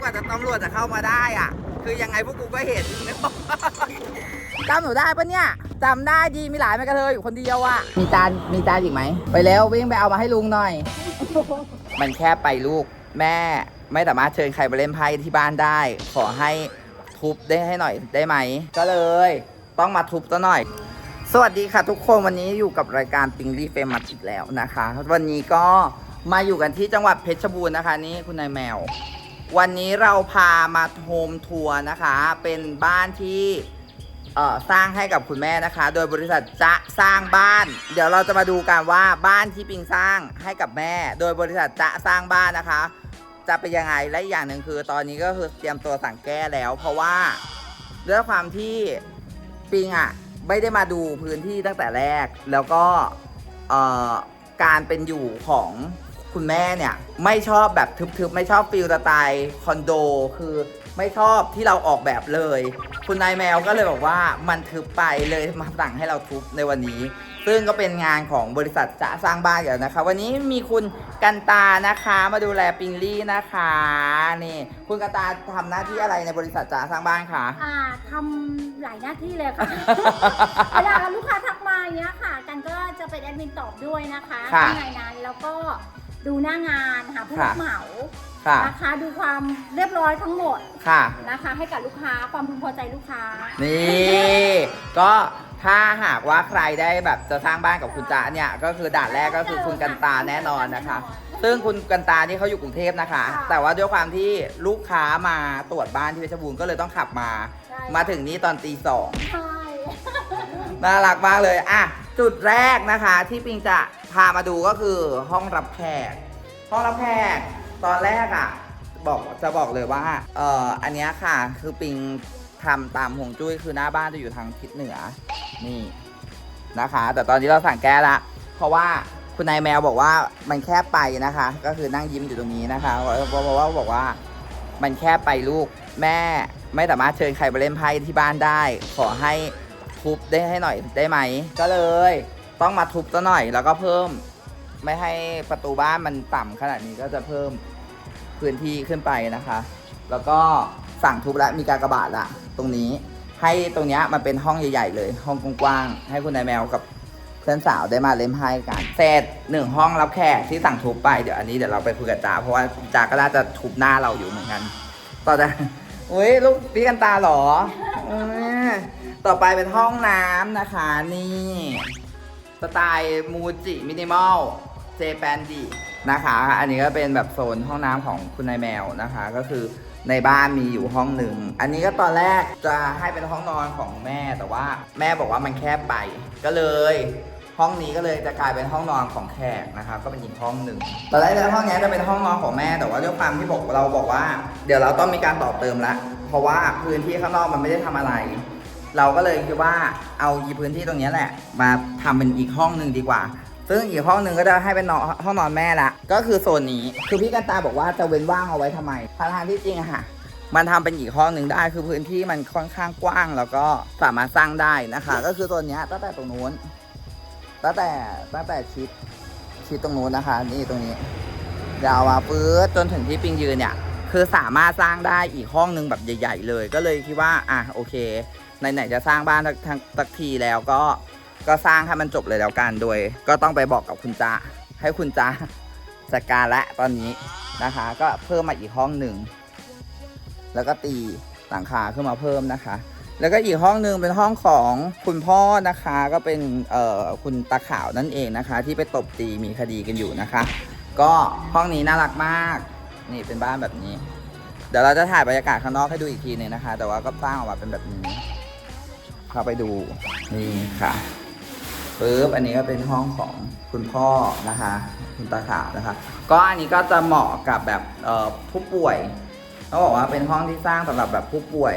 กว่าจะตำรวจจะเข้ามาได้อะ คือยังไงพวกกูก็เห็นนึกออกปะจำหนูได้ปะเนี่ยจำได้ดีมีหลายแม่กระเทยอยู่คนเดียวอะมีจานมีจานอีกไหมไปแล้ววิ่งไปเอามาให้ลุงหน่อย มันแค่ไปลูกแม่ไม่สามารถเชิญใครมาเล่นไพ่ที่บ้านได้ ขอให้ทุบได้ให้หน่อยได้ไหม ก็เลย ต้องมาทุบซะหน่อย สวัสดีค่ะทุกคนวันนี้อยู่กับรายการปิงลี่เฟมัสอีกแล้วนะคะ วันนี้ก็มาอยู่กันที่จังหวัดเพชรบูรณ์นะคะ นี่คุณนายแมว วันนี้เราพามาโฮมทัวร์นะคะ เป็นบ้านที่สร้างให้กับคุณแม่นะคะ โดยบริษัทจะสร้างบ้าน เดี๋ยวเราจะมาดูกันว่าบ้านที่ปิงสร้างให้กับแม่ โดยบริษัทจะสร้างบ้านนะคะ จะเป็นยังไงและอีกอย่างหนึ่งคือ ตอนนี้ก็คือเตรียมตัวสั่งแก้แล้ว เพราะว่าด้วยความที่ปิงอะไม่ได้มาดูพื้นที่ตั้งแต่แรก แล้วก็การเป็นอยู่ของ คุณแม่เนี่ยไม่ชอบแบบทึบๆ ไม่ชอบฟิลสไตล์คอนโด คือไม่ชอบที่เราออกแบบเลย คุณนายแมวก็เลยบอกว่ามันทึบไปเลยมาสั่งให้เราทุบในวันนี้ ซึ่งก็เป็นงานของบริษัทจะสร้างบ้านกันนะคะ วันนี้มีคุณกันตานะคะมาดูแลปิงลี่นะคะนี่คุณกันตาทำหน้าที่อะไรในบริษัทจะสร้างบ้านคะอ่าทำหลายหน้าที่เลยค่ะเวลาลูกค้าทักมาอย่างเงี้ยค่ะ กันก็จะเป็นแอดมินตอบด้วยนะคะค่ะข้างในนั้นแล้วก็ ดูหน้างานหาผู้รับค่ะเหมาค่ะ นะคะดูความเรียบร้อยทั้งหมดค่ะ นะคะ ให้กับลูกค้าความพึงพอใจลูกค้า นี่ ก็ถ้าหากว่าใครได้แบบจะสร้างบ้านกับคุณจ๊ะเนี่ยก็คือด่านแรกก็คือคุณกันตาแน่นอนนะคะ ซึ่งคุณกันตานี่เขาอยู่กรุงเทพนะคะ ค่ะแต่ว่าด้วยความที่ลูกค้ามาตรวจบ้านที่เพชรบูรณ์ก็เลยต้องขับมา ใช่ มาถึงนี้ตอนตีสองใช่ น่ารักมากเลยอะ จุดแรกนะคะที่ปิงจะพามาดูก็คือห้องรับแขกห้องรับแขกตอนแรกอะบอกจะบอกเลยว่าเอ่ออันนี้ค่ะคือปิงทำตามหงจุ้ยคือหน้าบ้านจะอยู่ทางทิศเหนือนี่นะคะ แต่ตอนนี้เราสั่งแก้ละ เพราะว่าคุณนายแมวบอกว่ามันแคบไปนะคะ ก็คือนั่งยิ้มอยู่ตรงนี้นะคะเพราะเพราะว่าบอกว่ามันแคบไปลูกแม่ไม่สามารถเชิญใครมาเล่นไพ่ที่บ้านได้ ขอให้ ทุบได้ให้หน่อยได้ไหม ก็เลย ต้องมาทุบซะหน่อย แล้วก็เพิ่ม ไม่ให้ประตูบ้านมันต่ำขนาดนี้ก็จะเพิ่มพื้นที่ขึ้นไปนะคะ แล้วก็สั่งทุบแล้วมีการกระบาดละตรงนี้ให้ตรงเนี้ยมันเป็นห้องใหญ่ ๆ เลย ห้องกว้างๆให้คุณนายแมวกับเพื่อนสาวได้มาเล่นไพ่กันเสร็จหนึ่งห้องรับแขกที่สั่งทุบไปเดี๋ยวอันนี้เดี๋ยวเราไปคุยกับจ๋าเพราะว่าจ๋าก็น่าจะทุบหน้าเราอยู่เหมือนกัน ต่อจากอุ้ยลูกพี่กันตาเหรออืม ต่อไปเป็นห้องน้ำนะคะ นี่สไตล์มูจิมินิมอลเจแปนดีนะคะ อันนี้ก็เป็นแบบโซนห้องน้ำของคุณนายแมวนะคะ ก็คือในบ้านมีอยู่ห้องหนึ่ง อันนี้ก็ตอนแรกจะให้เป็นห้องนอนของแม่แต่ว่าแม่บอกว่ามันแคบไป ก็เลย ห้องนี้ก็เลยจะกลายเป็นห้องนอนของแขกนะคะก็เป็นอีกห้องหนึ่งตอนแรกในห้องนี้จะเป็นห้องนอนของแม่แต่ว่าด้วยความที่บอกเราบอกว่า เดี๋ยวเราต้องมีการต่อเติมละเพราะว่าพื้นที่ข้างนอกมันไม่ได้ทำอะไร เราก็เลยคิดว่าเอาอีพื้นที่ตรงนี้แหละ มาทำเป็นอีกห้องหนึ่งดีกว่า ซึ่งอีกห้องหนึ่งก็จะให้เป็นนอนห้องนอนแม่ละ ก็คือโซนนี้ คือพี่กันตาบอกว่าจะเว้นว่างเอาไว้ทำไมทางทางที่จริงอะค่ะ มันทำเป็นอีกห้องหนึ่งได้ คือพื้นที่มันค่อนข้างกว้างแล้วก็สามารถสร้างได้นะคะ ก็คือโซนนี้ตั้งแต่ตรงนู้น ตั้งแต่ตั้งแต่ชิดชิดตรงนู้นนะคะ นี่ตรงนี้ยาวมาปื๊ดจนถึงที่ปิงยืนเนี่ย คือสามารถสร้างได้อีกห้องหนึ่งแบบใหญ่ ๆ เลย ก็เลยคิดว่า อะโอเค ไหนๆจะสร้างบ้านทักทักทักทีแล้วก็ก็สร้างให้มันจบเลยแล้วกันโดย ก็ต้องไปบอกกับคุณจ้าให้คุณจ้าจัดการและตอนนี้นะคะ ก็เพิ่มมาอีกห้องหนึ่งแล้วก็ตีหลังคาขึ้นมาเพิ่มนะคะ แล้วก็อีกห้องหนึ่งเป็นห้องของคุณพ่อนะคะ ก็เป็นเอ่อคุณตาขาวนั่นเองนะคะ ที่ไปตบตีมีคดีกันอยู่นะคะ ก็ห้องนี้น่ารักมากนี่เป็นบ้านแบบนี้ เดี๋ยวเราจะถ่ายบรรยากาศข้างนอกให้ดูอีกทีหนึงนะคะ แต่ว่าก็สร้างออกมาเป็นแบบนี้ เข้าไปดูนี่ค่ะปึ๊บอันนี้ก็เป็นห้องของคุณพ่อนะคะ คุณตาขาวนะคะ ก็อันนี้ก็จะเหมาะกับแบบผู้ป่วยเขาบอกว่าเป็นห้องที่สร้างสำหรับแบบผู้ป่วย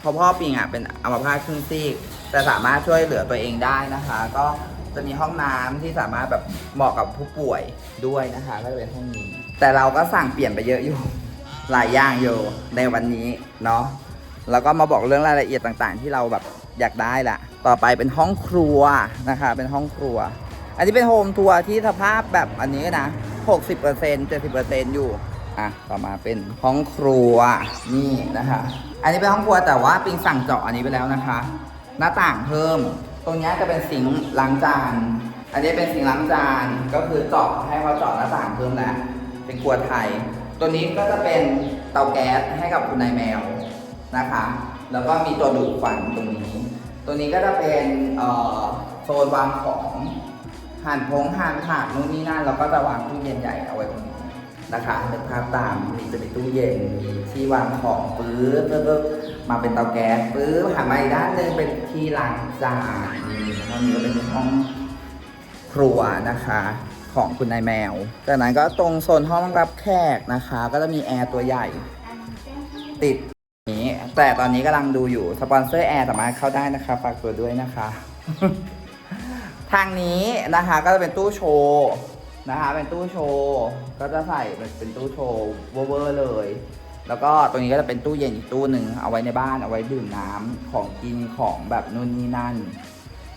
เพราะพ่อปิงอะเป็นอัมพาตครึ่งซีกแต่สามารถช่วยเหลือตัวเองได้นะคะ ก็จะมีห้องน้ำที่สามารถแบบเหมาะกับผู้ป่วยด้วยนะคะ ก็จะเป็นห้องนี้ แต่เราก็สั่งเปลี่ยนไปเยอะอยู่หลายอย่างอยู่ในวันนี้เนาะแล้วก็มาบอกเรื่องรายละเอียดต่างๆ ที่เราแบบ อยากได้ละต่อไปเป็นห้องครัวนะคะ เป็นห้องครัว อันนี้เป็นโฮมทัวร์ที่สภาพแบบอันนี้นะ60% 70%อยู่อะต่อมาเป็นห้องครัวนี่นะคะ อันนี้เป็นห้องครัวแต่ว่าปิงสั่งเจาะอันนี้ไปแล้วนะคะ หน้าต่างเพิ่ม ตรงนี้จะเป็นสิงค์ล้างจาน อันนี้เป็นสิงค์ล้างจานก็คือเจาะให้เขาเจาะหน้าต่างเพิ่มแล้วเป็นครัวไทย ตัวนี้ก็จะเป็นเตาแก๊สให้กับคุณนายแมวนะคะ แล้วก็มีตัวดูดควันตรงนี้ ตัวนี้ก็จะเป็นโซนวางของหั่นพงหั่นผักนู่นนี่นั่นแล้วก็จะวางตู้เย็นใหญ่เอาไว้ตรงนี้นะคะนึกภาพตามมีจะมีตู้เย็นมีที่วางของปื๊บแล้วก็มาเป็นเตาแก๊สปื๊บหันมาอีกด้านหนึงเป็นที่ล้างจานนี่ห้องนี้ก็เป็นห้องครัวนะคะของคุณนายแมว จากนั้นก็ตรงโซนห้องรับแขกนะคะ ก็จะมีแอร์ตัวใหญ่ติด นี้แต่ตอนนี้กำลังดูอยู่สปอนเซอร์แอร์สามารถเข้าได้นะคะฝากตัวด้วยนะคะ ทางนี้นะคะก็จะเป็นตู้โชว์นะคะเป็นตู้โชว์ก็จะใส่เป็นตู้โชว์เวอร์เลย แล้วก็ตรงนี้ก็จะเป็นตู้เย็นอีกตู้หนึ่งเอาไว้ในบ้านเอาไว้ดื่มน้ำของกินของแบบนู่นนี่นั่น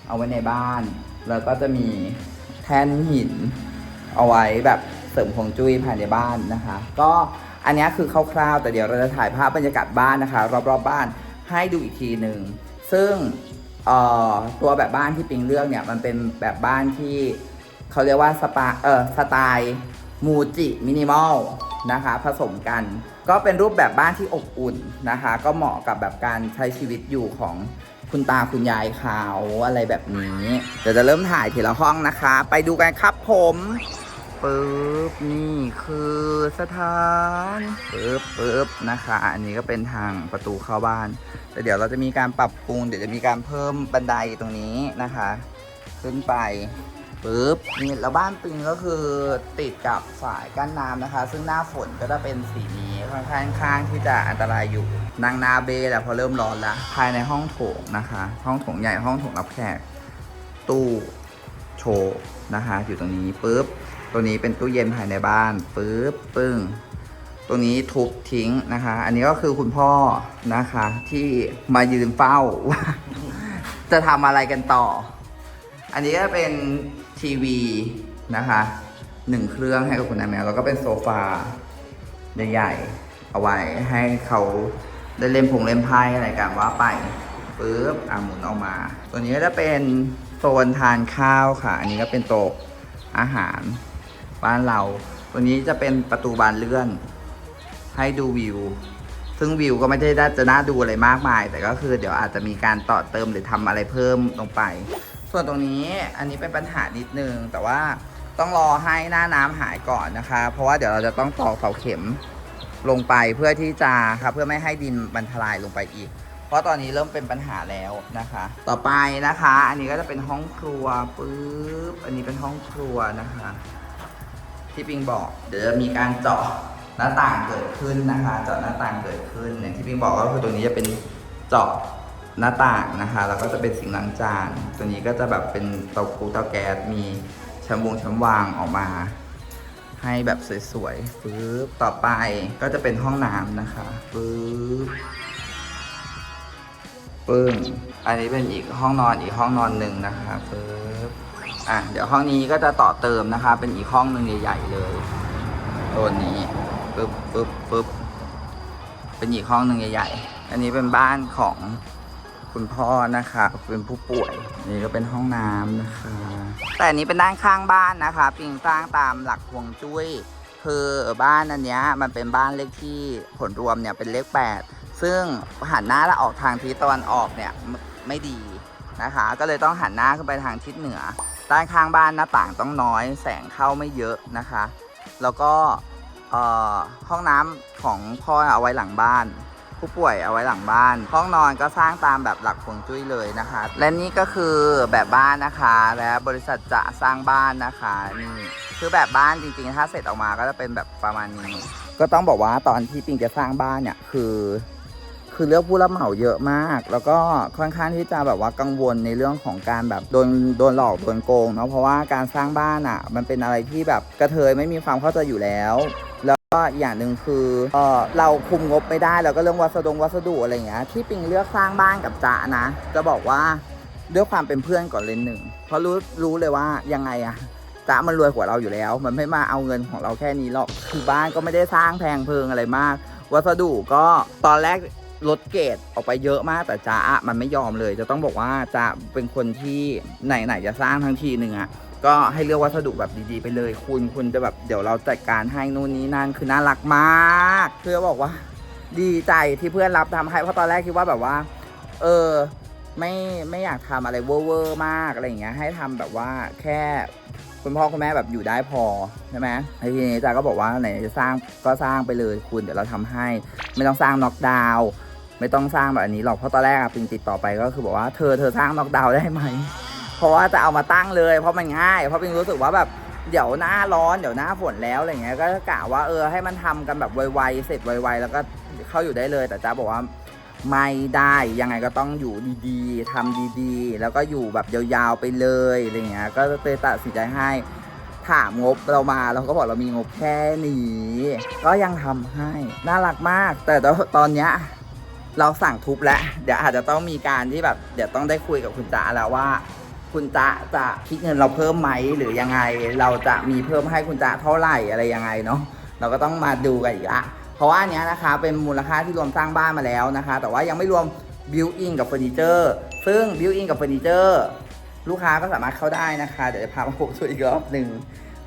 เอาไว้ในบ้าน แล้วก็จะมีแท่นหิน เอาไว้แบบเสริมฮวงจุ้ยภายในบ้านนะคะ ก็ อันนี้คือคร่าวๆแต่เดี๋ยวเราจะถ่ายภาพบรรยากาศบ้านนะคะ รอบๆบบ้านให้ดูอีกทีหนึ่งซึ่งตัวแบบบ้านที่ปิงเลือกเนี่ยมันเป็นแบบบ้านที่เขาเรียกว่าสปาเออสไตล์มูจิมินิมอลนะคะผสมกัน ก็เป็นรูปแบบบ้านที่อบอุ่นนะคะ ก็เหมาะกับแบบการใช้ชีวิตอยู่ของคุณตาคุณยายเขาอะไรแบบนี้ เดี๋ยวจะเริ่มถ่ายทีละห้องนะคะ ไปดูกันครับผม ปึ๊บนี่คือสถานปึ๊บปึ๊บนะคะ อันนี้ก็เป็นทางประตูเข้าบ้าน แต่เดี๋ยวเราจะมีการปรับปรุง เดี๋ยวจะมีการเพิ่มบันไดตรงนี้นะคะ ขึ้นไปปึ๊บนี่แล้วบ้านปิงก็คือติดกับฝายกั้นน้ำนะคะ ซึ่งหน้าฝนก็จะเป็นสีนี้ค่อนข้างข้างที่จะอันตรายอยู่นางนาเบแหละพอเริ่มร้อนละภายในห้องโถงนะคะ ห้องโถงใหญ่ห้องโถงรับแขกตู้โชว์นะคะอยู่ตรงนี้ปุ๊บ ตัวนี้เป็นตู้เย็นภายในบ้านปุ๊บปึ้งตัวนี้ทุบทิ้งนะคะ อันนี้ก็คือคุณพ่อนะคะ ที่มายืนเฝ้าว่าจะทำอะไรกันต่อ อันนี้ก็เป็นทีวีนะคะหนึ่งเครื่องให้กับคุณนาแมวแล้วก็เป็นโซฟาใหญ่ๆเอาไว้ให้เขาได้เล่นพงเล่นไพ่อะไรกันว่าไปปุ๊บอะหมุนออกมา ตัวนี้ก็จะเป็นโซนทานข้าวค่ะ อันนี้ก็เป็นโต๊ะอาหาร บ้านเรา ตัวนี้จะเป็นประตูบานเลื่อน ให้ดูวิว ซึ่งวิวก็ไม่ได้น่จะน่าดูอะไรมากมาย แต่ก็คือเดี๋ยวอาจจะมีการต่อเติมหรือทำอะไรเพิ่มลงไป ส่วนตรงนี้อันนี้เป็นปัญหานิดนึง แต่ว่าต้องรอให้หน้าน้ำหายก่อนนะคะ เพราะว่าเดี๋ยวเราจะต้องตอกเสาเข็มลงไปเพื่อที่จะครับเพื่อไม่ให้ดินมันทลายลงไปอีก เพราะตอนนี้เริ่มเป็นปัญหาแล้วนะคะ ต่อไปนะคะ อันนี้ก็จะเป็นห้องครัวปึ๊บอันนี้เป็นห้องครัวนะคะ ที่ปิงบอก เดี๋ยวจะมีการเจาะหน้าต่างเกิดขึ้นนะคะ เจาะหน้าต่างเกิดขึ้นอย่างที่ปิงบอกก็คือตรงนี้จะเป็นเจาะหน้าต่างนะคะแล้วก็จะเป็นสิ่งล้างจานตัวนี้ก็จะแบบเป็นเตาคูเตาแก๊สมีชั้นวงชั้นวางออกมา ให้แบบสวยๆปึ๊บต่อไปก็จะเป็นห้องน้ำนะคะปึ๊บปึ้งอันนี้เป็นอีกห้องนอนอีกห้องนอนหนึ่งนะคะปึ๊บ อะเดี๋ยวห้องนี้ก็จะต่อเติมนะคะ เป็นอีกห้องหนึ่งใหญ่ๆเลยตัวนี้ปึ๊บปึ๊บปึ๊บเป็นอีกห้องหนึ่งใหญ่ๆ อันนี้เป็นบ้านของคุณพ่อนะคะ เป็นผู้ป่วยนี่ก็เป็นห้องน้ำนะคะ แต่อันนี้เป็นด้านข้างบ้านนะคะปิงสร้างตามหลักฮวงจุ้ยคือบ้านอันเนี้ยมันเป็นบ้านเลขที่ผลรวมเนี่ยเป็นเลข 8 ซึ่งหันหน้าและออกทางทิศตะวันออกเนี่ยไม่ไม่ดีนะคะ ก็เลยต้องหันหน้าขึ้นไปทางทิศเหนือ ด้านข้างบ้านหน้าต่างต้องน้อย แสงเข้าไม่เยอะนะคะ แล้วก็ห้องน้ำของพ่อเอาไว้หลังบ้าน ผู้ป่วยเอาไว้หลังบ้าน ห้องนอนก็สร้างตามแบบหลักฮวงจุ้ยเลยนะคะ และนี่ก็คือแบบบ้านนะคะ และบริษัทจะสร้างบ้านนะคะนี่คือแบบบ้านจริงๆ ถ้าเสร็จออกมาก็จะเป็นแบบประมาณนี้ ก็ต้องบอกว่าตอนที่ปิงจะสร้างบ้านเนี่ยคือ คือเลือกผู้รับเหมาเยอะมาก แล้วก็ค่อนข้างที่จะแบบว่ากังวลในเรื่องของการแบบโดนโดนหลอกโดนโกงเนาะเพราะว่าการสร้างบ้านอะ มันเป็นอะไรที่แบบกระเทยไม่มีความเข้าใจอยู่แล้วแล้วก็อย่างหนึ่งคือเออเราคุมงบไม่ได้แล้วก็เรื่องวัสดุวัสดุอะไรเงี้ยที่ปิงเลือกสร้างบ้านกับจ๊ะนะ จะบอกว่าด้วยความเป็นเพื่อนก่อนเลยหนึ่งเพราะรู้รู้เลยว่ายังไงอะจ้ามันรวยกว่าเราอยู่แล้ว มันไม่มาเอาเงินของเราแค่นี้หรอกคือบ้านก็ไม่ได้สร้างแพงเพลิงอะไรมาก วัสดุก็ตอนแรก ลดเกรดออกไปเยอะมากแต่จ้าอะมันไม่ยอมเลย จะต้องบอกว่าจ้าเป็นคนที่ไหนๆจะสร้างทั้งทีหนึ่งอะก็ให้เลือกวัสดุแบบดีๆไปเลย คุณคุณจะแบบเดี๋ยวเราจัดการให้นู่นนี่นั่นคือน่ารักมากเพื่อบอกว่า ดีใจที่เพื่อนรับทำให้เพราะตอนแรกคิดว่าแบบว่า เออไม่ไม่อยากทำอะไรเวอร์มากอะไรอย่างเงี้ยให้ทำแบบว่าแค่คุณพ่อคุณแม่แบบอยู่ได้พอใช่ไหมไอทีนี้จ้าก็บอกว่าไหนจะสร้างก็สร้างไปเลยคุณเดี๋ยวเราทำให้ ไม่ต้องสร้างน็อกดาวน์ ไม่ต้องสร้างแบบนี้หรอกเพราะตอนแรกอะปิงติดต่อไปก็คือบอกว่าเธอเธอสร้างน็อกดาวน์ได้ไหมเพราะว่าจะเอามาตั้งเลย เพราะมันง่าย เพราะปิงรู้สึกว่าแบบเดี๋ยวหน้าร้อนเดี๋ยวหน้าฝนแล้วอะไรเงี้ยก็กะว่าเออให้มันทำกันแบบไวๆเสร็จไวๆแล้วก็เข้าอยู่ได้เลย แต่จ้าบอกว่าไม่ได้ยังไงก็ต้องอยู่ดีๆทำดีๆ แล้วก็อยู่แบบยาวๆไปเลยอะไรเงี้ยก็เลยตัดสินใจให้ถามงบเรามาเราก็บอกเรามีงบแค่นี้ก็ยังทำให้น่ารักมาก แต่ตอนเนี้ย เราสั่งทุบแล้ว เดี๋ยวอาจจะต้องมีการที่แบบ เดี๋ยวต้องได้คุยกับคุณจ๋าแล้วว่า คุณจ๊ะจะคิดเงินเราเพิ่มไหมหรือยังไง เราจะมีเพิ่มให้คุณจ๊ะเท่าไหร่อะไรยังไงเนาะเราก็ต้องมาดูกันอีกละเพราะว่าอันเนี้ยนะคะเป็นมูลค่าที่รวมสร้างบ้านมาแล้วนะคะ แต่ว่ายังไม่รวมบิวอินกับเฟอร์นิเจอร์ซึ่งบิวอินกับเฟอร์นิเจอร์ลูกค้าก็สามารถเข้าได้นะคะ เดี๋ยวจะพามาพบช่วยอีกรอบหนึ่ง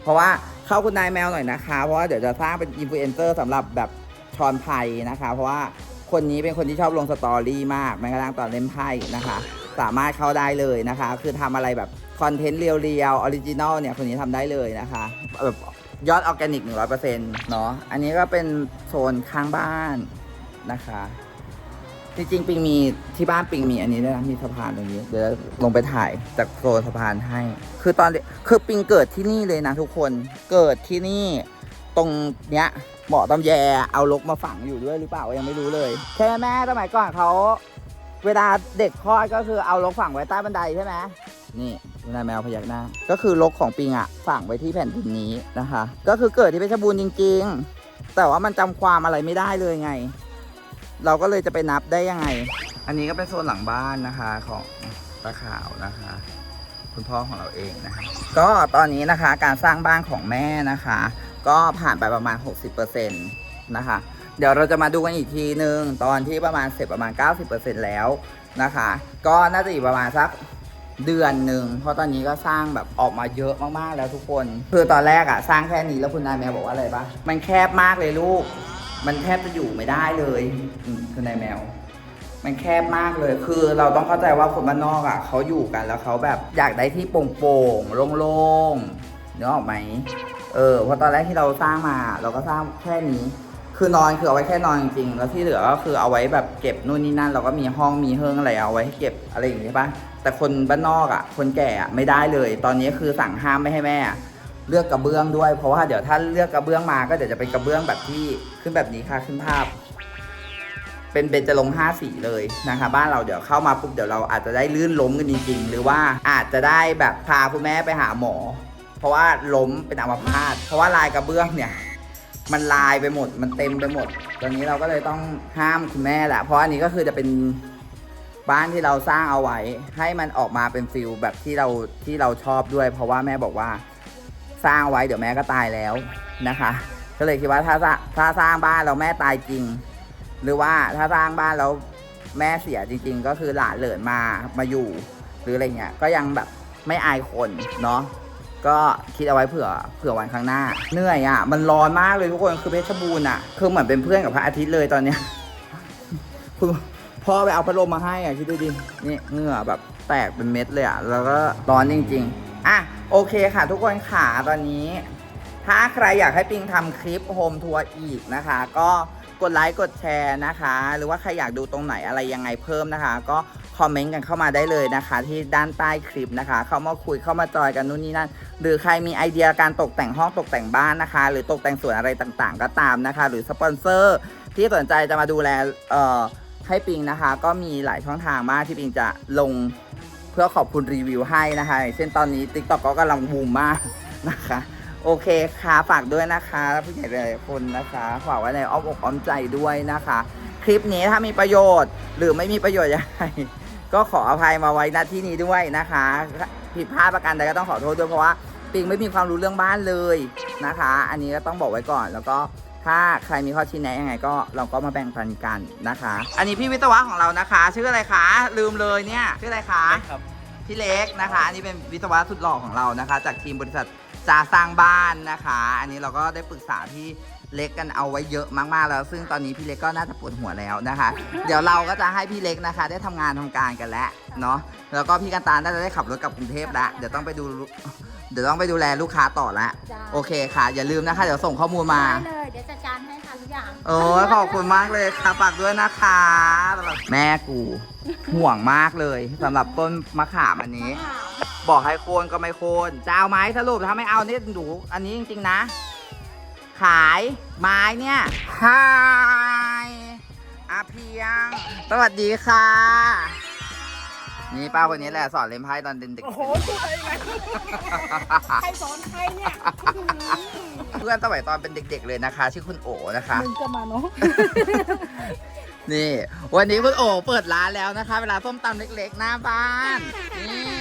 เพราะว่าเข้าคุณนายแมวหน่อยนะคะ เพราะว่าเดี๋ยวจะสร้างเป็นอินฟลูเอนเซอร์สำหรับแบบชอนไพ่นะคะ เพราะว่า คนนี้เป็นคนที่ชอบลงสตอรี่มากแม้กระทั่งตอนเล่นไพ่นะคะ สามารถเข้าได้เลยนะคะ คือทำอะไรแบบคอนเทนต์เรียวๆออริจินอลเนี่ยคนนี้ทำได้เลยนะคะแบบยอดออร์แกนิก 100%เนาะอันนี้ก็เป็นโซนข้างบ้านนะคะ จริงๆปิงมีที่บ้านปิงมีอันนี้ด้วยนะมีสะพานตรงนี้เดี๋ยวลงไปถ่ายจากโซนสะพานให้ คือตอนคือปิงเกิดที่นี่เลยนะทุกคนเกิดที่นี่ ตรงเนี้ยเบาะตำแยเอาลกมาฝังอยู่ด้วยหรือเปล่ายังไม่รู้เลยใช่ไหมแม่สมัยก่อนเขาเวลาเด็กคลอดก็คือเอาลกฝังไว้ใต้บันไดใช่ไหมนี่เวลาแมวพยักหน้า ก็คือลกของปิงอะฝังไว้ที่แผ่นดินนี้นะคะ ก็คือเกิดที่เพชรบูรณ์จริง ๆ แต่ว่ามันจำความอะไรไม่ได้เลยไง เราก็เลยจะไปนับได้ยังไง อันนี้ก็เป็นโซนหลังบ้านนะคะของตาขาวนะคะ คุณพ่อของเราเองนะคะก็ตอนนี้นะคะการสร้างบ้านของแม่นะคะ ก็ผ่านไปประมาณ 60%นะคะ เดี๋ยวเราจะมาดูกันอีกทีนึง ตอนที่ประมาณเสร็จประมาณ 90%แล้วนะคะ ก็น่าจะอีกประมาณสักเดือนหนึ่งเพราะตอนนี้ก็สร้างแบบออกมาเยอะมากๆแล้วทุกคน คือตอนแรกอะสร้างแค่นี้แล้วคุณนายแมวบอกว่าอะไรปะมันแคบมากเลยลูก มันแทบจะอยู่ไม่ได้เลยคุณนายแมว มันแคบมากเลย คือเราต้องเข้าใจว่าคนบ้านนอกอะเขาอยู่กันแล้วเขาแบบอยากได้ที่โปร่งๆโล่งๆนึกออกไหม เออเพราะตอนแรกที่เราสร้างมา เราก็สร้างแค่นี้ คือนอนคือเอาไว้แค่นอนจริงๆแล้วที่เหลือก็คือเอาไว้แบบเก็บนู่นนี่นั่น เราก็มีห้องมีเฮิงอะไรเอาไว้ให้เก็บอะไรอย่างเงี้ยป่ะแต่คนบ้านนอกอะ คนแก่อะไม่ได้เลย ตอนนี้คือสั่งห้ามไม่ให้แม่เลือกกระเบื้องด้วย เพราะว่าเดี๋ยวถ้าเลือกกระเบื้องมาก็เดี๋ยวจะเป็นกระเบื้องแบบที่ขึ้นแบบนี้ค่ะขึ้นภาพ เป็นเบญจรงห้าสีเลยนะคะบ้านเราเดี๋ยวเข้ามาปุ๊บเดี๋ยวเราอาจจะได้ลื่นล้มกันจริง ๆ หรือว่าอาจจะได้แบบพาคุณแม่ไปหาหมอ ราะว่าล้มเป็นอัมพาตเพราะว่าลายกระเบื้องเนี่ย มันลายไปหมด มันเต็มไปหมด ตอนนี้เราก็เลยต้องห้ามคุณแม่แหละ เพราะอันนี้ก็คือจะเป็นบ้านที่เราสร้างเอาไว้ ให้มันออกมาเป็นฟิลแบบที่เราที่เราชอบด้วย เพราะว่าแม่บอกว่าสร้างไว้เดี๋ยวแม่ก็ตายแล้วนะคะ ก็เลยคิดว่าถ้าถ้าสร้างบ้านเราแม่ตายจริง หรือว่าถ้าสร้างบ้านแล้วแม่เสียจริง ๆ ก็คือหลานเหลินมามาอยู่ หรืออะไรเงี้ยก็ยังแบบไม่อายคนเนาะ ก็คิดเอาไว้เผื่อเผื่อวันข้างหน้า เหนื่อยอะ่ะ มันร้อนมากเลยทุกคนคือเพชรบูรณ์อะ่ะคือเหมือนเป็นเพื่อนกับพระอาทิตย์เลยตอนเนี้ยคือพ่อไปเอาพัดลมมาให้อะคิดดูดินี่เหงื่อแบบแตกเป็นเม็ดเลยอะแล้วก็ร้อนจริง ๆอะโอเคค่ะ ทุกคนขาตอนนี้ ถ้าใครอยากให้ปิงทำคลิปโฮมทัวร์อีกนะคะ ก็กดไลค์กดแชร์นะคะ หรือว่าใครอยากดูตรงไหนอะไรยังไงเพิ่มนะคะ ก็ คอมเมนต์กันเข้ามาได้เลยนะคะ ที่ด้านใต้คลิปนะคะ เข้ามาคุยเข้ามาจอยกันนู่นนี่นั่นหรือใครมีไอเดียการตกแต่งห้องตกแต่งบ้านนะคะ หรือตกแต่งสวนอะไรต่างๆ ก็ตามนะคะ หรือสปอนเซอร์ที่สนใจจะมาดูแลเอ่อให้ปิงนะคะ ก็มีหลายช่องทางมากที่ปิงจะลงเพื่อขอบคุณรีวิวให้นะคะเช่นตอนนี้ TikTok ก็กำลังบูมมากนะคะโอเคค่ะฝากด้วยนะคะผู้ใหญ่หลายๆคนนะคะฝากไว้ในอ้อมอกอ้อมใจด้วยนะคะ คลิปนี้ถ้ามีประโยชน์หรือไม่มีประโยชน์ยังไง ก็ขออภัยมาไว้ณที่นี้ด้วยนะคะ ผิดพลาดประการใดก็ต้องขอโทษด้วยเพราะว่าปิงไม่มีความรู้เรื่องบ้านเลยนะคะ อันนี้ก็ต้องบอกไว้ก่อนแล้วก็ถ้าใครมีข้อชี้แนะยังไงก็เราก็มาแบ่งปันกันนะคะ อันนี้พี่วิศวะของเรานะคะ ชื่ออะไรคะ ลืมเลยเนี่ยชื่ออะไรคะครับพี่เล็กนะคะ อันนี้เป็นวิศวะสุดหล่อของเรานะคะ จากทีมบริษัทจาสร้างบ้านนะคะ อันนี้เราก็ได้ปรึกษาพี่ เล็กกันเอาไว้เยอะมากๆแล้ว ซึ่งตอนนี้พี่เล็กก็น่าจะปวดหัวแล้วนะคะ เดี๋ยวเราก็จะให้พี่เล็กนะคะ ได้ทำงานทำการกันแล้วเนาะแล้วก็พี่กันตาน่าจะได้ขับรถกลับกรุงเทพแล้วเดี๋ยวต้องไปดู เดี๋ยวต้องไปดูแลลูกค้าต่อแล้วจ้าโอเคค่ะ อย่าลืมนะคะ เดี๋ยวส่งข้อมูลมา ได้เลย เดี๋ยวจัดการให้ค่ะทุกอย่างโอ้ยขอบคุณมากเลยค่ะฝากด้วยนะคะสำหรับแม่กู ห่วงมากเลยสำหรับต้นมะขามอันนี้ บอกให้โค่นก็ไม่โค่นจะเอาไหมสรุปถ้าไม่เอานี่ดูอันนี้จริงๆนะ ขายไม้เนี่ยฮายอาเพียง สวัสดีค่ะ นี่ป้าคนนี้แหละสอนเล่นไพ่ตอนเด็กโอ้โหตัวอะไรไงใครสอนใครเนี่ยๆเพื่อนสมัยตอนเป็นเด็ก ๆ เลยนะคะ ชื่อคุณโอนะคะ มึงก็มาเนาะนี่ วันนี้คุณโอเปิดร้านแล้วนะคะ เวลาส้มตำเล็กๆหน้าบ้าน นี่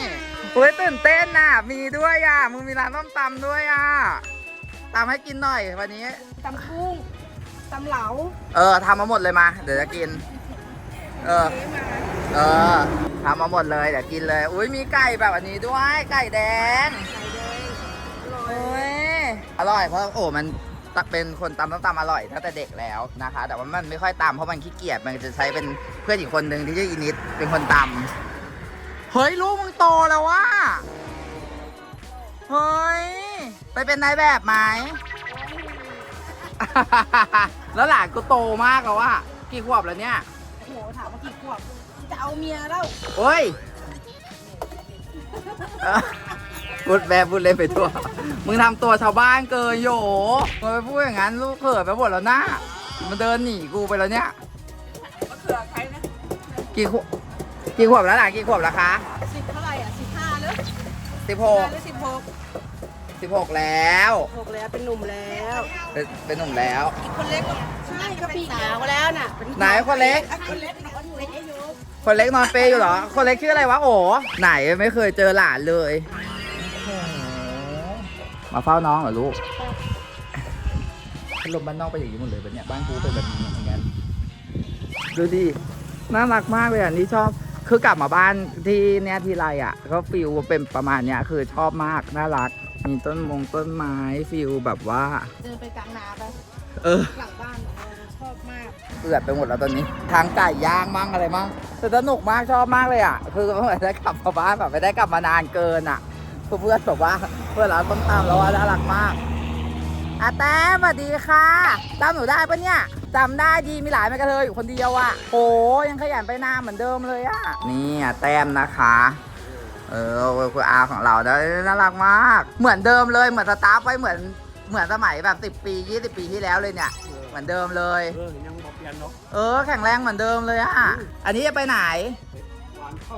เฮ้ยตื่นเต้นน่ะ มีด้วยอะ มึงมีร้านส้มตำด้วยอะ ตำให้กินหน่อยวันนี้ ตำกุ้งตำเหลาเออทำมาหมดเลยมา เดี๋ยวจะกิน เออเอ๊ะมาเออทำมาหมดเลยเดี๋ยวกินเลย อุ้ยมีไก่แบบอันนี้ด้วยไก่แดงไก่แดงอร่อยโอ้ยอร่อยเพราะโอ้มันตะเป็นคนตำต้มตำอร่อยตั้งแต่เด็กแล้วนะคะ แต่ว่ามันไม่ค่อยตำเพราะมันขี้เกียจมันจะใช้เป็นเพื่อนอีกคนนึงที่ชื่ออินิดเป็นคนตำเฮ้ยลูกมึงโตแล้วว่ะเฮ้ย ไปเป็นนายแบบไหม แล้วหลานกูโตมากแล้วว่ะกี่ขวบแล้วเนี่ย โอ้โหถามว่ากี่ขวบจะเอาเมียแล้วโอ้ยเอ้อพูดแบบพูดเล่นไปทั่ว มึงทำตัวชาวบ้านเกินโหยมึงไปพูดอย่างนั้นลูกเขินไปหมดแล้วนะมันเดินหนีกูไปแล้วเนี่ยมะเขือใครนะ กี่ขวบกี่ขวบแล้วล่ะกี่ขวบแล้วคะสิบเท่าไหร่อะสิบห้าหรือสิบหกหรือสิบหก สิบหกแล้วหกแล้วเป็นหนุ่มแล้ว เป็นเป็นหนุ่มแล้วอีกคนเล็กก็ใช่ก็ปีสาวแล้วน่ะเป็ไหนคนเล็กอะคนเล็กนอนอยู่ในอายุคนเล็กนอนเปรย์อยู่เหรอ คนเล็กชื่ออะไรวะโอ้ไหนไม่เคยเจอหลานเลยโอ้โหมาเฝ้าน้องเหรอลูกพัดลมบ้านนอกเป็นอย่างนี้หมดเลยเป็นเนี่ยบ้านกูเป็นแบบนี้เหมือนกันดูดิน่ารักมากเลยอะนี่ชอบ คือกลับมาบ้านที่เนี่ยทีไรอะ ก็ฟิลเป็นประมาณเนี้ยคือชอบมากน่ารัก มีต้นมงต้นไม้ฟิลแบบว่า เดินไปกลางนาไปเออ หลังบ้านเออชอบมากเอือดไปหมดแล้วตอนนี้ทางไก่ย่างมั่งอะไรมั่งแต่สนุกมากชอบมากเลยอะ คือเมื่อได้กลับมาบ้านแบบไม่ได้กลับมานานเกินอะคือเพื่อนบอกว่าเพื่อนร้านต้มตำแล้วว่าน่ารักมากอาแต้มสวัสดีค่ะจำหนูได้ปะเนี่ยจำได้ดีมีหลายแม่กระเทยอยู่คนเดียวอะโอ้ยังขยันไปหน้าเหมือนเดิมเลยอะนี่อะแต้มนะคะ เออคุณอาของเราได้น่ารักมาก เหมือนเดิมเลยเหมือนสตาร์ฟไว้เหมือนเหมือนสมัยแบบ 10 ปี 20 ปีที่แล้วเลยเนี่ย เหมือนเดิมเลย เออยังบอกเปลี่ยนเนาะเออ แข็งแรงเหมือนเดิมเลยอะ อันนี้จะไปไหน หวานเข้า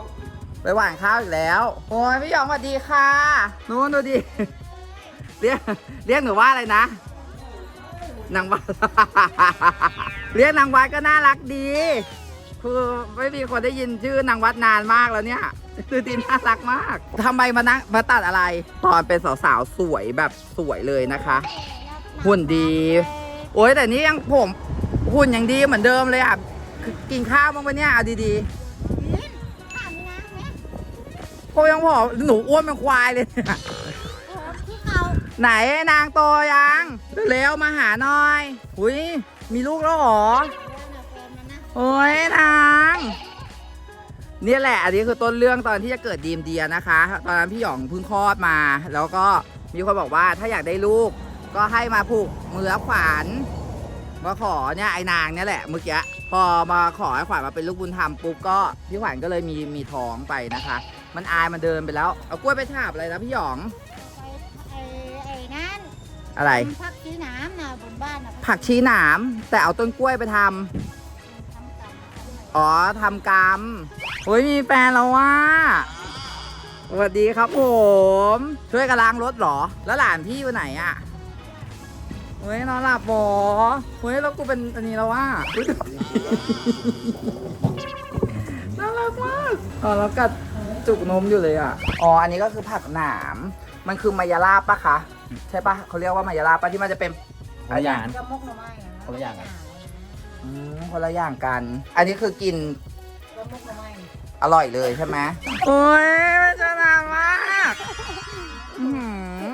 ไปหว่านข้าวอีกแล้ว โอ้ยพี่หยองสวัสดีค่ะนู้นดูดิ เรียกเรียกหนูว่าอะไรนะ นางวัด เรียกนางวัดก็น่ารักดี คือไม่มีคนได้ยินชื่อนางวัดนานมากแล้วเนี่ย คือดีน่ารักมากทำไมมานั่งมาตัดอะไร ตอนเป็นสาวๆ สวยแบบสวยเลยนะคะ หุ่นดี โอ้ยแต่นี่ยังผมหุ่นยังดีเหมือนเดิมเลยอะคือกินข้าวบ้างปะเนี่ยเอาดีๆพอยังผอมหนูอ้วนเป็นควายเลยเนี่ยที่เขาไหนนางโตยังเร็วๆมาหาหน่อยอุ้ยมีลูกแล้วเหรอ โอ้ยนาง เนี่ยแหละ อันนี้คือต้นเรื่องตอนที่จะเกิดดีมเดียนะคะ ตอนนั้นพี่หยองเพิ่งคลอดมา แล้วก็มีคนบอกว่าถ้าอยากได้ลูก ก็ให้มาผูกมือและขวานมาขอเนี่ยไอ้นางเนี่ยแหละเมื่อกี้พอมาขอให้ขวัญมาเป็นลูกบุญธรรมปุ๊บก็พี่ขวัญก็เลยมีมีท้องไปนะคะ มันอายมันเดินไปแล้วเอากล้วยไปฉาบอะไรนะพี่หยองไปไอ้ไอ้นั่นอะไรพักที่น้ำนะบนบ้านนะผักชีหนามแต่เอาต้นกล้วยไปทำ อ๋อทำกรรมโอ้ยมีแฟนแล้วว่าสวัสดีครับผม ช่วยกันล้างรถเหรอ แล้วหลานพี่อยู่ไหนอะเฮ้ยนอนหลับหมอเฮ้ยแล้วกูเป็นอันนี้แล้วว่าน่ารักมากอ๋อแล้วกัดจุกนมอยู่เลยอะ อ๋อ อันนี้ก็คือผักหนาม มันคือมายาลาบปะคะ ใช่ปะเขาเรียกว่ามายาลาบปะที่มันจะเป็นคนละอย่าง กระมกหน่อไม้อะคนละอย่างอะ อืมคนละอย่างกัน อันนี้คือกินกระมกหน่อไม้อร่อยเลยใช่ไหมโอ้ยมันจะนานมากอื้อหือ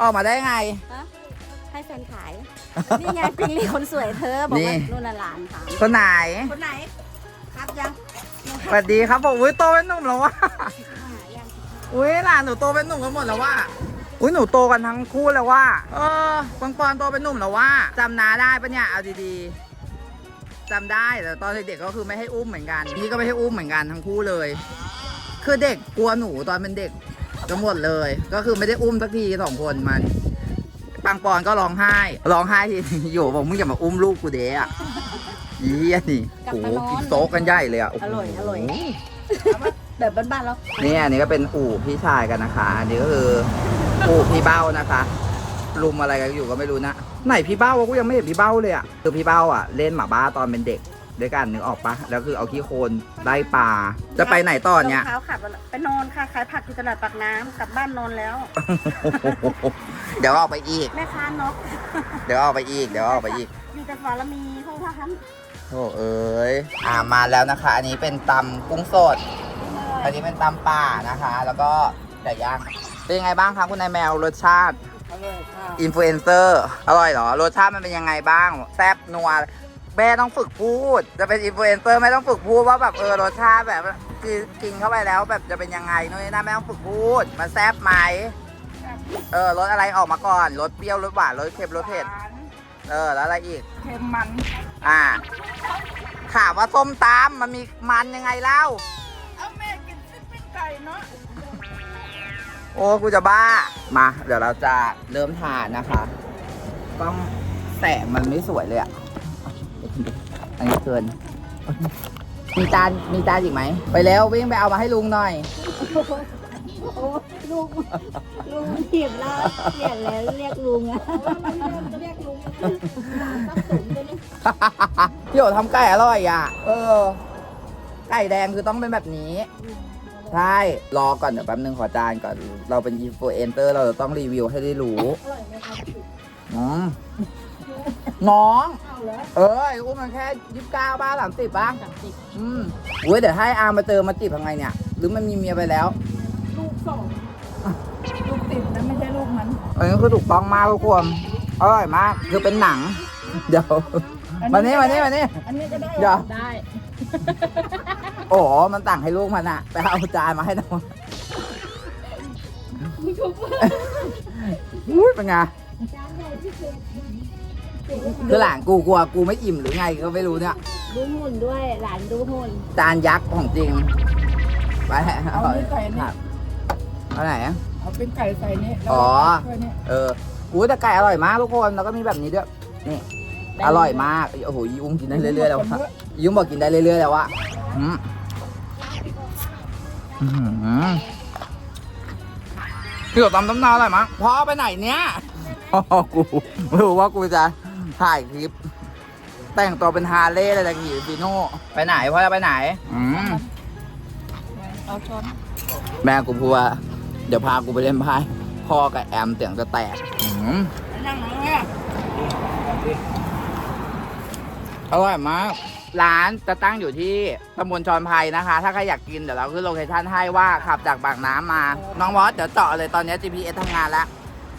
ออกมาได้ไงให้แฟนขาย นี่ไงปิงลี่คนสวยเธอ บอกนี่ว่านู่นน่ะหลานถามคนไหนคนไหน ครับยังสวัสดีครับผมอุ้ยโตเป็นหนุ่มแล้วว่ะอ่ายังอุ้ยหลานหนูโตเป็นหนุ่มกันหมดแล้วว่ะอุ้ยหนูโตกันทั้งคู่แล้วว่าเออปังปอนโตเป็นหนุ่มแล้วว่าจำน้าได้ปะเนี่ยเอาดีๆ จำได้แต่ตอนเด็กๆก็คือไม่ให้อุ้มเหมือนกันนี่ก็ไม่ให้อุ้มเหมือนกันทั้งคู่เลย คือเด็กกลัวหนูตอนเป็นเด็กจะหมดเลย ก็คือไม่ได้อุ้มสักทีสองคนมันปังปอนก็ร้องไห้ร้องไห้ทีอยู่บอกมึงอย่ามาอุ้มลูกกูเด้อะเยี่ยนี่โอ้โหกินโต๊ะกันใหญ่เลยอะโโหอร่อยอร่อยแบบบ้านๆแล้วนี่อันนี้ก็เป็นอู่พี่ชายกันนะคะ อันนี้ก็คืออู่พี่เบ้านะคะรุมอะไรกันอยู่ก็ไม่รู้นะ ไหนพี่เบ้าวะกูยังไม่เห็นพี่เบ้าเลยอะคือพี่เบ้าอะเล่นหมาบ้าตอนเป็นเด็กด้วยกันนึกออกปะแล้วคือเอาขี้โคลนไล่ปลาจะไปไหนต่อเนี่ย รองเท้าขับไปนอนค่ะขายผักที่ตลาดปากน้ำกลับบ้านนอนแล้ว เดี๋ยวออกไปอีก แม่ค้านกเดี๋ยวออกไปอีก เดี๋ยวออกไปอีก อยู่แต่ฝาละมีพวกท่าทันโอ้เอ้ยอ่ามาแล้วนะคะ อันนี้เป็นตำกุ้งสด อันนี้เป็นตำป่านะคะ แล้วก็ไก่ย่างเป็นยังไงบ้างคะคุณนายแมวรสชาติ อร่อยค่ะอินฟลูเอนเซอร์อร่อยเหรอ รสชาติมันเป็นยังไงบ้าง แซ่บนัวแม่ต้องฝึกพูด จะเป็นอินฟลูเอนเซอร์ไม่ต้องฝึกพูดว่าแบบเออรสชาติแบบกินกินเข้าไปแล้วแบบจะเป็นยังไงนู่นนี่นั่นไม่ต้องฝึกพูด มันแซ่บไหมเออรสอะไรออกมาก่อนรสเปรี้ยวรสหวานรสเค็มรสเผ็ดเออแล้วอะไรอีก เค็มมันอ่าถามว่าส้มตำมันมีมันยังไงเล่า เอาแม่กินซิปปิ้งไก่เนาะ โอ้กูจะบ้า มา เดี๋ยวเราจะเริ่มทานนะคะกล้องแสงมันไม่สวยเลยอะอันนี้เกิน มีจานมีจานอีกไหม ไปแล้ววิ่งไปเอามาให้ลุงหน่อย โอ้ลุงลุงเหียบแล้วเปลี่ยนแล้วเรียกลุงอะจะเรียกลุงหลานสับสนเลยนี่พี่โอทำไก่อร่อยอะ เออ ไก่แดงคือต้องเป็นแบบนี้ ใช่ รอก่อนเดี๋ยวแป๊บนึงขอจานก่อน เราเป็นอินฟลูเอนเตอร์เราจะต้องรีวิวให้ได้รู้ อร่อยไหมครับอืมน้อง เอาเหรอเอ้ยอุ้มมันแค่ยี่สิบเก้าบ้าสามสิบบ้าสามสิบอืมอุ้ยเดี๋ยวให้อามาเจอมาจีบยังไงเนี่ย หรือมันมีเมียไปแล้ว ลูกสองลูกติดนะไม่ใช่ลูกมัน อันนี้คือถูกต้องมากทุกคนอร่อยมาก คือเป็นหนัง เดี๋ยวมานี่มานี่มานี่อันนี้ก็ได้เดี๋ยวได้ โอ้โหมันต่างให้ลูกมันอะไปเอาจานมาให้น้องอุ้ยเป็นไงจานใหญ่ที่สุดคือหลานกูกลัวกูไม่อิ่มหรือไงก็ไม่รู้เนี่ยดูหุ่นด้วยหลานดูหุ่นจานยักษ์ของจริงไปเอานี่ใส่นี่ครับเอาไหนอะเอาเป็นไก่ใส่นี่แล้วอ๋อถ้วยนี่เอออุ้ยแต่ไก่อร่อยมากทุกคนแล้วก็มีแบบนี้ด้วยนี่อร่อยมากโอ้โหยุ่งกินได้เรื่อยๆแล้วอะยุ่งบอกกินได้เรื่อยๆแล้วอะอืมอื้อหือพี่กบตำต้มนาอร่อยมั้งพ่อไปไหนเนี่ยพ่อกูไม่รู้ว่ากูจะถ่ายคลิป แต่งตัวเป็นฮาร์เลย์อะไรต่างๆฟีโน่ไปไหนพ่อจะไปไหน อืมเอาช้อนแม่กูพูดว่า เดี๋ยวพากูไปเล่นไพ่พ่อกับแอมเสียงจะแตกอืมนั่งไหนเนี่ย อร่อยมาก ร้านจะตั้งอยู่ที่ตำบลจอนไพนะคะ ถ้าใครอยากกินเดี๋ยวเราขึ้นโลเคชั่นให้ว่าขับจากปากน้ำมา น้องวอสเดี๋ยวเจาะเลยตอนนี้ GPS ทำงานแล้ว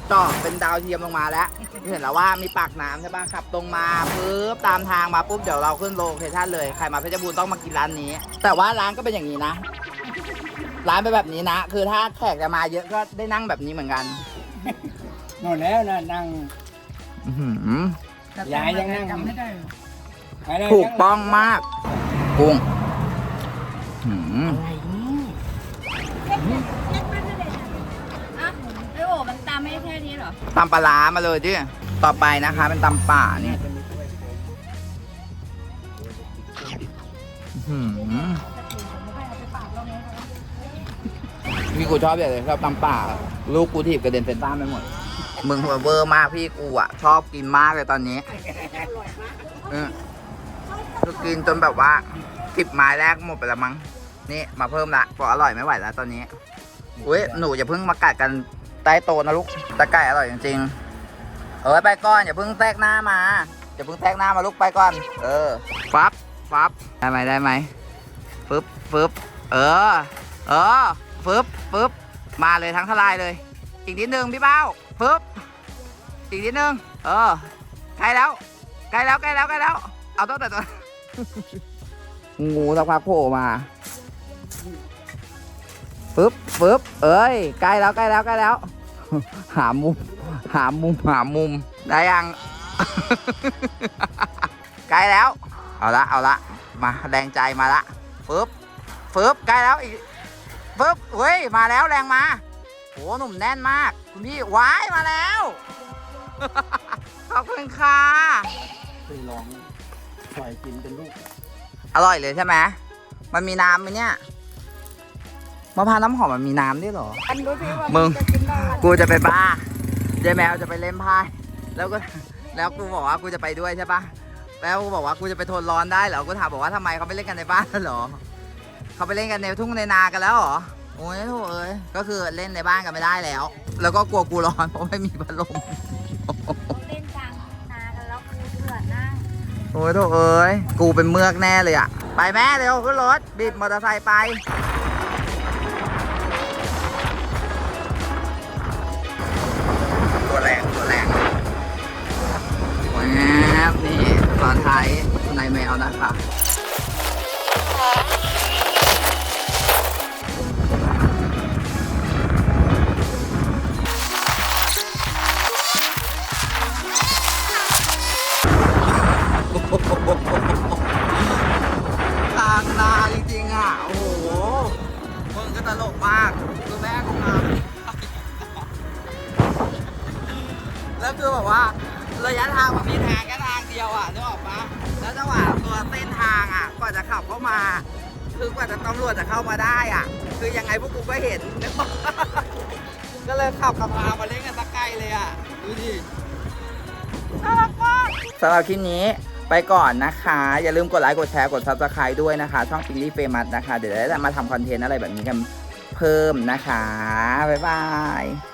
เจาะเป็นดาวเทียมลงมาแล้ว เห็นแล้วว่ามีปากน้ำใช่ปะขับตรงมาปุ๊บตามทางมาปุ๊บเดี๋ยวเราขึ้นโลเคชั่นเลยใครมาเพชรบูรณ์ต้องมากินร้านนี้ แต่ว่าร้านก็เป็นอย่างนี้นะ ร้านเป็นแบบนี้นะ คือถ้าแขกจะมาเยอะก็ได้นั่งแบบนี้เหมือนกันนอนแล้วนะนั่งอื้อหือยายยังนั่ง จำไม่ได้ไปเลย ถูกต้องมาก กุ้งหืมไอโอมันตามไม่แค่นี้เหรอตำปลาร้ามาเลยดิต่อไปนะคะเป็นตำป่านี่อื้อหือพี่กูชอบอย่างเลยชอบตำป่า ลูกกูถีบกระเด็นเซนต้าไปหมด มึงเวอร์มากพี่กูอะ ชอบกินมากเลยตอนนี้เออ คือกินจนแบบว่าสิบไม้แรกหมดไปแล้วมั้ง นี่มาเพิ่มละเพราะอร่อยไม่ไหวแล้วตอนนี้อุ้ยหนูอย่าเพิ่งมากัดกันใต้โตนะลูกตะไก่อร่อยจริงๆ เออไปก่อนอย่าเพิ่งแทรกหน้ามาอย่าเพิ่งแทรกหน้ามาลูกไปก่อน เออฟับฟับได้ไหมได้ไหมฟึบฟึบเออ เออฟึบฟึบมาเลยทั้งทลายเลย อีกนิดนึงพี่เบ้าฟึบอีกนิดนึงเออใกล้แล้วใกล้แล้วใกล้แล้วใกล้แล้ว เอาตั้งแต่ตัว งูสักพักโผล่มาฟึบฟึบเอ้ยใกล้แล้วใกล้แล้วใกล้แล้ว หามุม หามุมหามุมได้ยังใกล้แล้ว เอาละเอาละมาแรงใจมาละฟึบฟึบใกล้แล้วอีกฟึบเฮ้ยมาแล้วแรงมาโหหนุ่มแน่นมาก คุณพี่ว้ายมาแล้ว ขอบคุณค่ะไปลอง ปล่อยกินเป็นลูกอร่อยเลยใช่ไหมมันมีน้ำไหมเนี่ยมะพร้าวน้ำหอมมันมีน้ำด้วยเหรอ อันรู้สิว่ามึง จะกินได้กูจะไปบ้าเจแมวจะไปเล่นไพ่แล้วก็แล้วกูบอกว่ากูจะไปด้วยใช่ปะแล้วกูบอกว่ากูจะไปทนร้อนได้เหรอกูถามบอกว่าทำไมเขาไม่เล่นกันในบ้านเหรอเขาไปเล่นกันในทุ่งในนากันแล้วเหรอโอ้ยโถเอ้ยก็คือเล่นในบ้านกันไม่ได้แล้ว แล้วก็กลัวกูร้อนเพราะไม่มีพัดลม โอ้ยโถเอ้ย กูเป็นเมือกแน่เลยอะไปแม่เร็วขึ้นรถบิดมอเตอร์ไซค์ไปตัวแรงตัวแรงแวบนี่ตอนท้ายในแมวนะคะ หรับคลิปนี้ไปก่อนนะคะ อย่าลืมกดไลค์กดแชร์กด subscribe ด้วยนะคะ ช่องปิงลี่เฟมัสนะคะ เดี๋ยวจะมาทำคอนเทนต์อะไรแบบนี้กันเพิ่มนะคะ บ๊ายบาย